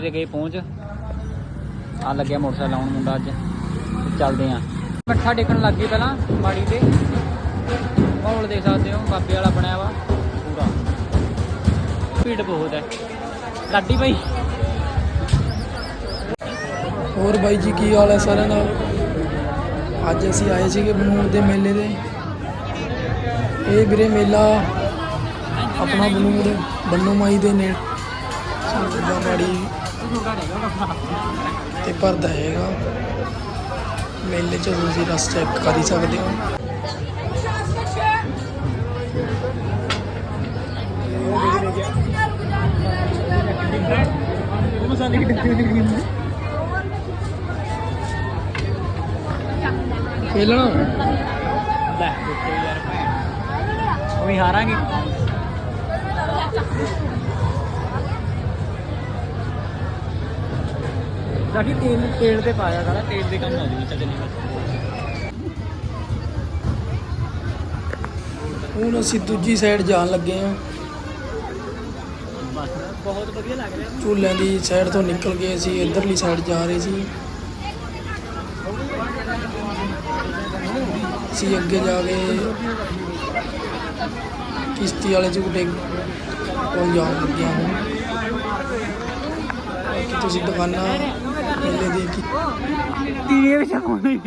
ਤੇ ਗਏ ਪਹੁੰਚ। ਆ ਲੱਗਿਆ ਮੋਟਰਸਾਈਕਲ ਲਾਉਣ ਮੁੰਡਾ ਅੱਜ। ਚੱਲਦੇ ਆ। ਮੱਠਾ ਟੇਕਣ ਲੱਗ ਗਏ ਪਹਿਲਾਂ ਮਾੜੀ ਤੇ। ਮਾਹੌਲ ਦੇਖ ਸਕਦੇ ਹੋ, ਬਾਬੇ ਵਾਲਾ ਬਣਿਆ ਵਾ। ਪੂਰਾ। ਭੀੜ ਬਹੁਤ ਹੈ। ਲਾਡੀ ਭਾਈ ਹੋਰ ਬਾਈ ਜੀ, ਕੀ ਹਾਲ ਹੈ ਸਾਰਿਆਂ ਦਾ? ਅੱਜ ਅਸੀਂ ਆਏ ਸੀਗੇ ਬਨੂੜ ਦੇ ਮੇਲੇ ਦੇ। ਇਹ ਵੀਰੇ ਮੇਲਾ ਆਪਣਾ ਬਨੂੜ ਬੰਨੂ ਮਾਈ ਦੇ ਨੇੜੇ। ਬਾੜੀ ਤੇ ਭਰਦਾ ਹੈਗਾ ਮੇਲੇ 'ਚ ਤੁਸੀਂ ਰਸ ਚੈੱਕ ਕਰ ਹੀ ਸਕਦੇ ਹੋ। ਖੇਲਣਾ। ਲੈ ਯਾਰ ਭੈਣ ਉਹੀ ਹਾਰਾਂਗੇ। ਸਾਡੀ ਤੇਲ ਤੇਲ ਤੇ ਪਾਇਆ ਸਾਰਾ। ਤੇਲ ਦੇ ਕੰਮ ਆ ਜੂ ਚੱਲ ਨਹੀਂ ਹੁਣ ਅਸੀਂ ਦੂਜੀ ਸਾਈਡ ਜਾਣ ਲੱਗੇ ਬਸ ਬਹੁਤ ਵਧੀਆ ਲੱਗ ਰਿਹਾ। ਝੂਲਿਆਂ ਦੀ ਸਾਈਡ ਤੋਂ ਨਿਕਲ ਕੇ ਅਸੀਂ ਇਧਰਲੀ ਸਾਈਡ ਜਾ ਰਹੇ ਸੀ। ਅਸੀਂ ਅੱਗੇ ਜਾ ਕੇ ਕਿਸ਼ਤੀ ਵਾਲੇ ਝੂਟੇ ਕੋਲ ਜਾਣ ਲੱਗੇ ਹਾਂ। ਤੁਸੀਂ ਦੁਕਾਨਾਂ ਮੇਲੇ ਵਿੱਚ ਆਉਂਦਾ ਹੀ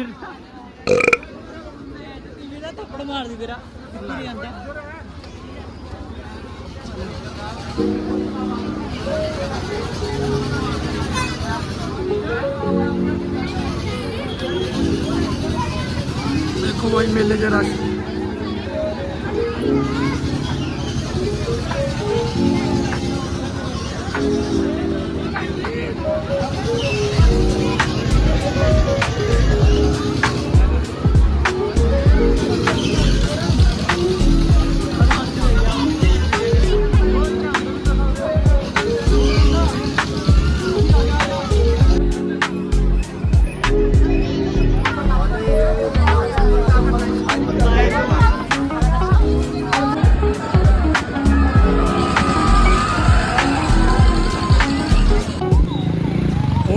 ਥੱਪੜ ਮਾਰਦੀ ਤੇਰਾ ਕਿੱਥੇ ਜਾਂਦਾ ਦੇਖੋ ਭਾਈ ਮੇਲੇ 'ਚ ਰੱਖ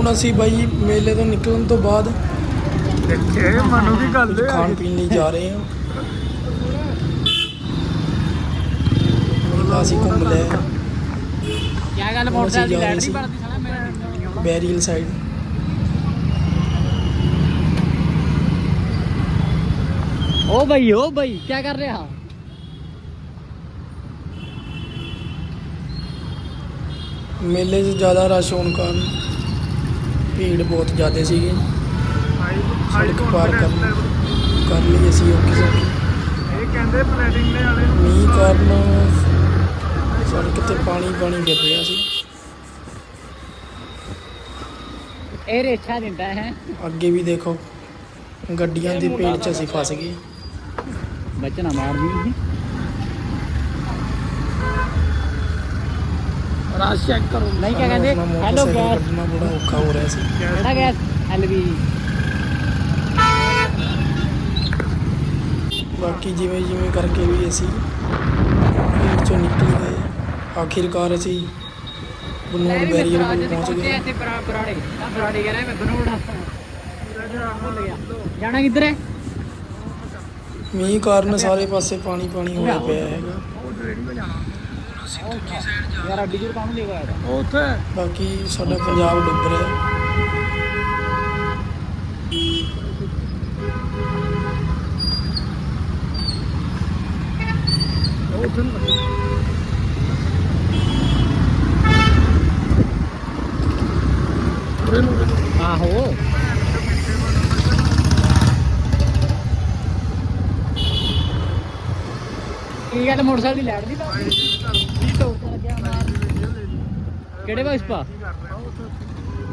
ਹੁਣ ਅਸੀਂ ਬਾਈ ਮੇਲੇ ਤੋਂ ਨਿਕਲਣ ਤੋਂ ਬਾਅਦ। ਦੇਖੇ ਮਨੂ ਵੀ ਗੱਲ ਹੈ ਖਾਣ ਪੀਣ ਲਈ ਜਾ ਰਹੇ ਹਾਂ। ਮੇਲਾ ਅਸੀਂ ਘੁੰਮ ਲਿਆ। ਕੀ ਗੱਲ ਮੋਟਰਸਾਈਕਲ ਦੀ ਲਾਈਟ ਨਹੀਂ ਬਣਦੀ ਸਾਲਾ ਮੇਰਾ ਬੈਰੀਅਲ ਸਾਈਡ। ਓ ਭਾਈ ਓ ਭਾਈ ਕੀ ਕਰ ਰਿਹਾ? ਮੇਲੇ 'ਚ ਜ਼ਿਆਦਾ ਰਸ਼ ਹੋਣ ਕਾਰਨ। ਭੀੜ ਬਹੁਤ ਜ਼ਿਆਦਾ ਸੀਗੀ। ਸੜਕ ਪਾਰ ਕਰਨ ਕਰ ਲਈ ਅਸੀਂ ਔਖੀ ਸੌਖੀ ਇਹ ਕਹਿੰਦੇ ਪਲੈਨਿੰਗ ਨੇ ਵਾਲੇ ਮੀਂਹ ਕਾਰਨ ਸੜਕ ਤੇ ਪਾਣੀ ਪਾਣੀ ਫਿਰ ਰਿਹਾ ਸੀ। ਇਹ ਰੇਛਾ ਦਿੰਦਾ ਹੈ। ਅੱਗੇ ਵੀ ਦੇਖੋ ਗੱਡੀਆਂ ਦੀ ਭੀੜ 'ਚ ਅਸੀਂ ਫਸ ਗਏ। ਬਚਣਾ ਮਾਰਦੀ ਰਸ਼ ਚੈੱਕ ਕਰੋ। ਨਹੀਂ ਕਿਆ ਕਹਿੰਦੇ? Motorcycle gas. ਕੱਢਣਾ ਬੜਾ ਔਖਾ ਹੋ ਰਿਹਾ ਸੀ। ਕਿਹੜਾ ਗੈਸ ਐਲਵੀ ਬਾਕੀ ਜਿਵੇਂ ਜਿਵੇਂ ਕਰਕੇ ਵੀ ਅਸੀਂ 'ਚੋਂ ਨਿਕਲ ਗਏ। ਆਖਿਰਕਾਰ ਅਸੀਂ ਬਨੂੜ ਬੈਰੀਅਰ ਕੋਲ ਪਹੁੰਚ ਗਏ। ਇੱਥੇ ਬਰਾ ਬਰਾੜੇ ਆ ਬਰਾੜੇ ਕਹਿ ਰਿਹਾ ਮੈਂ ਬਨੋੜਾ ਜਾਣਾ ਕਿੱਧਰ ਹੈ? ਮੀਂਹ ਕਾਰਨ ਸਾਰੇ ਪਾਸੇ ਪਾਣੀ ਪਾਣੀ ਹੋਇਆ ਪਿਆ ਹੈਗਾ। ਯਾਰ ਅੱਡੀ ਜੁਰ ਕਾਹਨੂੰ ਲੈ ਆਇਆ ਤਾ? ਉੱਥੇ। ਬਾਕੀ ਸਾਡਾ ਪੰਜਾਬ ਡੁੱਬ ਰਿਹਾ। ਆਹੋ। ਕੀ ਗੱਲ ਮੋਟਰਸਾਈਕਲ ਦੀ ਲਾਈਟ ਨਹੀਂ ਕਿਹੜੇ ਵਾਇਸ ਪਾ?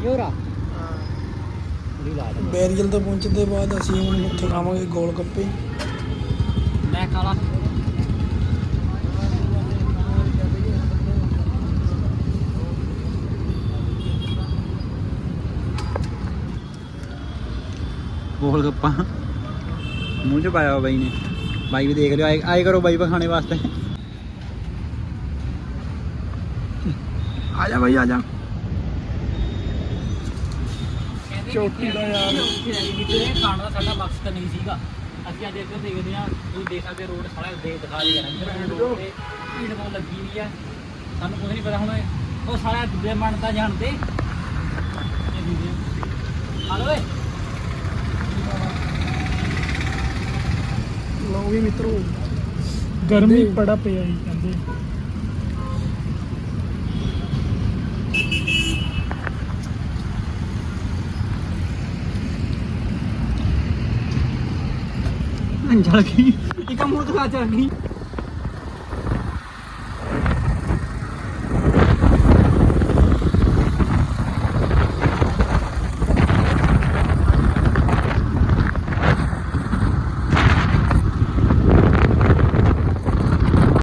ਯੋਰਾ। ਬੈਰੀਅਲ ਤੋਂ ਪਹੁੰਚਣ ਦੇ ਬਾਅਦ ਅਸੀਂ ਹੁਣ ਉੱਥੇ ਖਾਵਾਂਗੇ ਗੋਲ ਗੱਪੇ। ਮੈਂ ਖਾਲਾ ਗੋਲ ਗੱਪਾ। ਮੂੰਹ ਚ ਪਾਇਆ ਬਾਈ ਨੇ। ਬਾਈ ਵੀ ਦੇਖ ਲਿਓ। ਆਏ ਆਏ ਕਰੋ ਬਾਈ ਪਾ ਖਾਣੇ ਵਾਸਤੇ। ਆ ਜਾ ਭਾਈ ਆ ਜਾ। ਚੋਟੀ ਦਾ ਯਾਰ। ਕਿਤੇ ਖਾਣ ਦਾ ਸਾਡਾ ਮਕਸਦ ਨਹੀਂ ਸੀਗਾ। ਅਸੀਂ ਅੱਜ ਇੱਧਰ ਦੇਖਦੇ ਹਾਂ ਤੁਸੀਂ ਦੇਖ ਸਕਦੇ ਰੋਡ ਸਾਰਾ ਦੇ ਦਿਖਾ ਦੇ ਜਾਣਾ ਰੋਡ ਤੇ ਭੀੜ ਬਹੁਤ ਲੱਗੀ ਹੋਈ ਆ। ਸਾਨੂੰ ਕੁਝ ਨਹੀਂ ਪਤਾ ਹੁਣ ਉਹ ਸਾਰਾ ਦੂਜੇ ਮਨ ਤਾਂ ਜਾਣਦੇ ਇਹ ਵੀਡੀਓ ਹਾਲੋ ਓਏ। ਲਓ ਵੀ ਮਿੱਤਰੋ ਗਰਮੀ ਬੜਾ ਪਿਆ ਕਹਿੰਦੇ। 你加了个你干不说话加了个